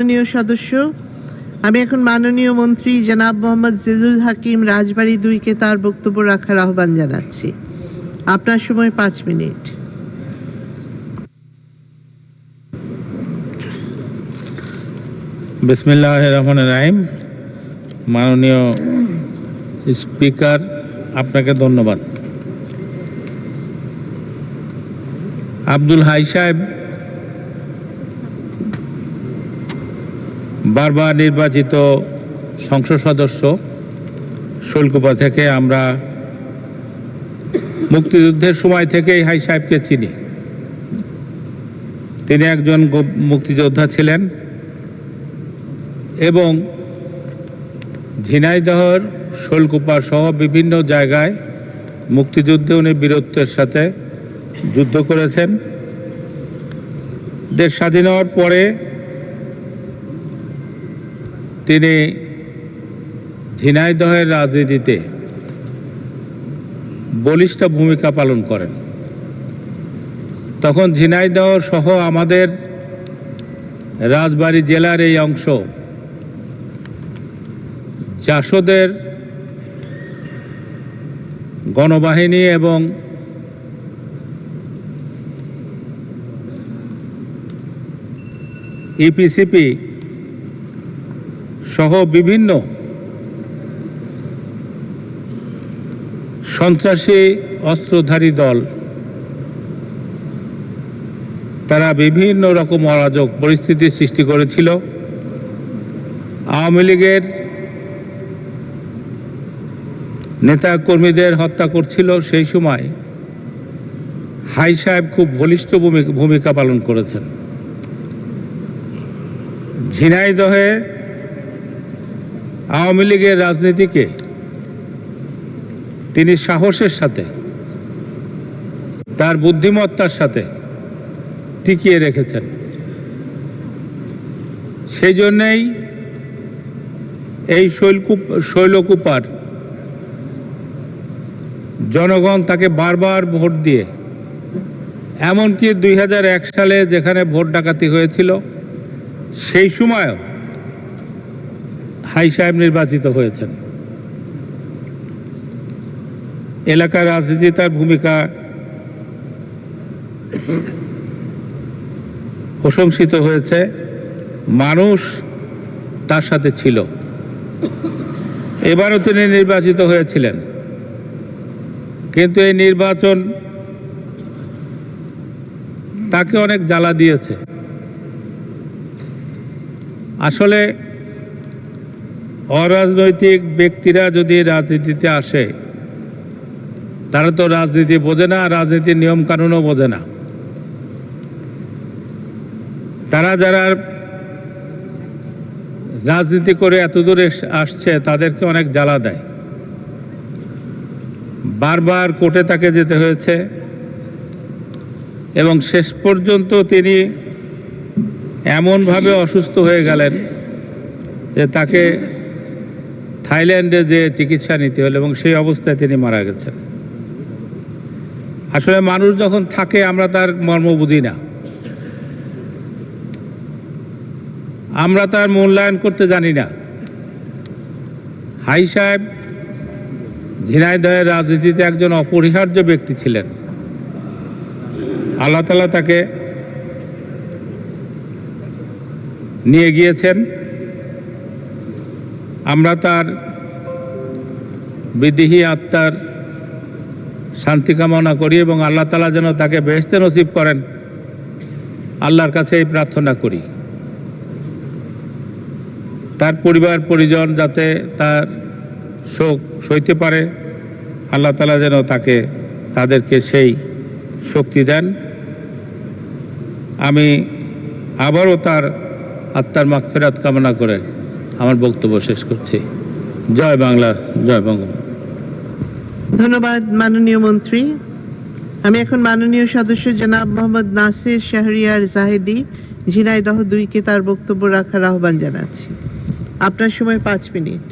মাননীয় সদস্য, আমি এখন মাননীয় মন্ত্রী জনাব মোহাম্মদ জেজুল হাকিম রাজবাড়ী দুইকে তার বক্তব্য রাখার আহ্বান জানাচ্ছি। আপনার সময় পাঁচ মিনিট। বিসমিল্লাহ রহমান রাহিম। মাননীয় স্পিকার, আপনাকে ধন্যবাদ। আব্দুল হাই সাহেব বারবার নির্বাচিত সংসদ সদস্য শুল্কপা থেকে আমরা মুক্তিযুদ্ধের সময় থেকেই হাই সাহেবকে চিনি। তিনি একজন মুক্তিযোদ্ধা ছিলেন এবং ঝিনাইদহর শোলকুপা সহ বিভিন্ন জায়গায় মুক্তিযুদ্ধে উনি বীরত্বের সাথে যুদ্ধ করেছেন। দেশ স্বাধীন হওয়ার পরে তিনি ঝিনাইদহের রাজনীতিতে বলিষ্ঠ ভূমিকা পালন করেন। তখন ঝিনাইদহ সহ আমাদের রাজবাড়ী জেলার এই অংশ জাসদের গণবাহিনী এবং ইপিসিপি সহ বিভিন্ন সন্ত্রাসী অস্ত্রধারী দল, তারা বিভিন্ন রকম অরাজক পরিস্থিতির সৃষ্টি করেছিল। আওয়ামী লীগের নেতা কর্মীদের হত্যা করছিল সেই সময়। হাই সাহেব খুব বলিষ্ঠ ভূমি- ভূমিকা পালন করেছেন। ঝিনাইদহে আওয়ামী লীগের রাজনীতিকে, তিনি সাহসের সাথে, তার বুদ্ধিমত্তার সাথে টিকিয়ে রেখেছেন। সেই জন্যেই এই শৈলকুপ শৈলকুপার জনগণ তাকে বারবার ভোট দিয়ে, এমনকি দুই হাজার এক সালে যেখানে ভোট ডাকাতি হয়েছিল, সেই সময়ও হাই সাহেব নির্বাচিত হয়েছেন। এলাকার রাজনীতি তার ভূমিকা প্রশংসিত হয়েছে। মানুষ তার সাথে ছিল। এবারও তিনি নির্বাচিত হয়েছিলেন। কিন্তু এই নির্বাচন তাকে অনেক জ্বালা দিয়েছে। আসলে অরাজনৈতিক ব্যক্তিরা যদি রাজনীতিতে আসে, তারা তো রাজনীতি বোঝে না, রাজনীতির নিয়ম কানুনও বোঝে না। তারা যারা রাজনীতি করে এত দূরে আসছে, তাদেরকে অনেক জ্বালা দেয়। বারবার কোর্টে তাকে যেতে হয়েছে, এবং শেষ পর্যন্ত তিনি এমনভাবে অসুস্থ হয়ে গেলেন যে তাকে থাইল্যান্ডে যে চিকিৎসা নিতে হলো এবং সেই অবস্থায় তিনি মারা গেছেন। আসলে মানুষ যখন থাকে, আমরা তার মর্ম বুঝি না। আমরা তার মূল্যায়ন করতে জানি না। হাই সাহেব ঝিনাইদহের রাজনীতিতে একজন অপরিহার্য ব্যক্তি ছিলেন। আল্লাহ তালা তাকে নিয়ে গিয়েছেন। আমরা তার বিদেহী আত্মার শান্তি কামনা করি এবং আল্লাহ তালা যেন তাকে বেহেস্তে নসিব করেন। আল্লাহর কাছে এই প্রার্থনা করি। তার পরিবার, পরিজন যাতে তার শোক সইতে পারে, আল্লাহ তালা যেন তাকে, তাদেরকে সেই শক্তি দেন। আমি আবারও তার আত্মার মাগফেরাত কামনা করে আমার বক্তব্য শেষ করছি। জয় বাংলা, জয় বঙ্গবন্ধু ধন্যবাদ, মাননীয় মন্ত্রী। আমি এখন মাননীয় সদস্য জনাব মোহাম্মদ নাসির শাহরিয়ার জাহেদি, ঝিনাইদহ দুইকে তার বক্তব্য রাখার আহ্বান জানাচ্ছি। আপনার সময় পাঁচ মিনিট।